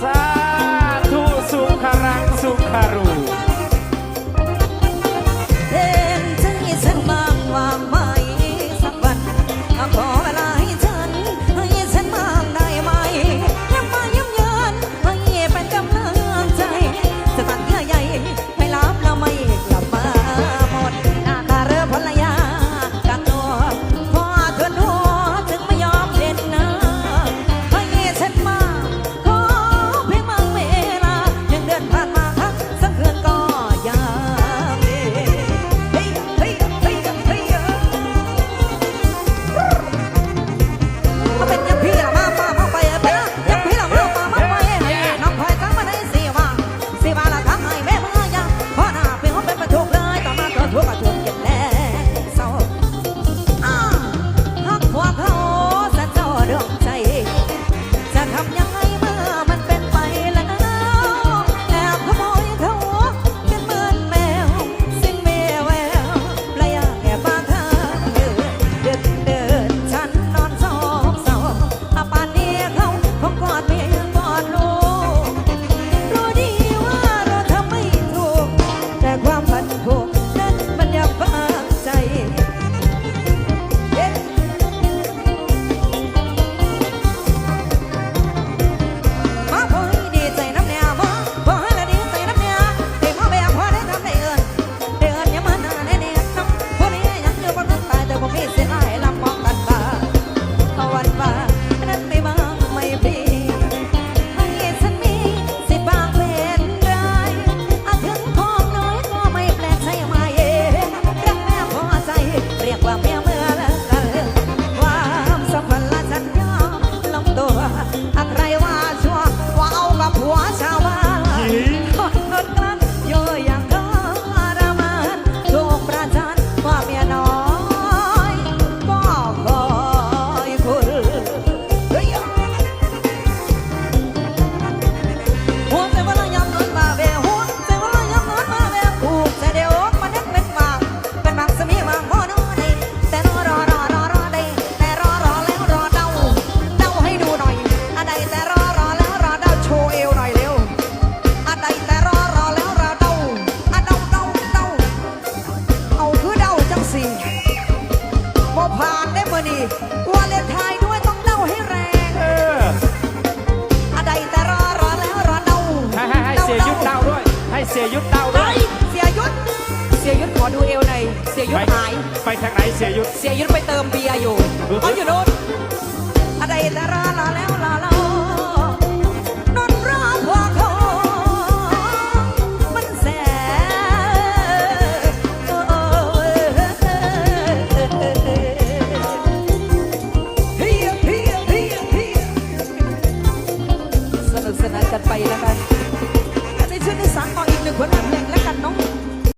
passar. ไฮ้เสียยุทธเสียยุทธขอดูเอวหน่อยเสียยุทธหาย ไปทางไหนเสียยุทธเสียยุทธไปเติมเบียร์อยู่เขาอยู่โนู้นอะไรดาราลาแล้วลาเรานอนราพวกเขามันแสบเออเออเฮียเฮียเฮียเฮียสนุกสนานกันไปแล้วกัน ช่วยนสานต่ออีกหนึ่งผลงานเพลงแล้วกันน้อง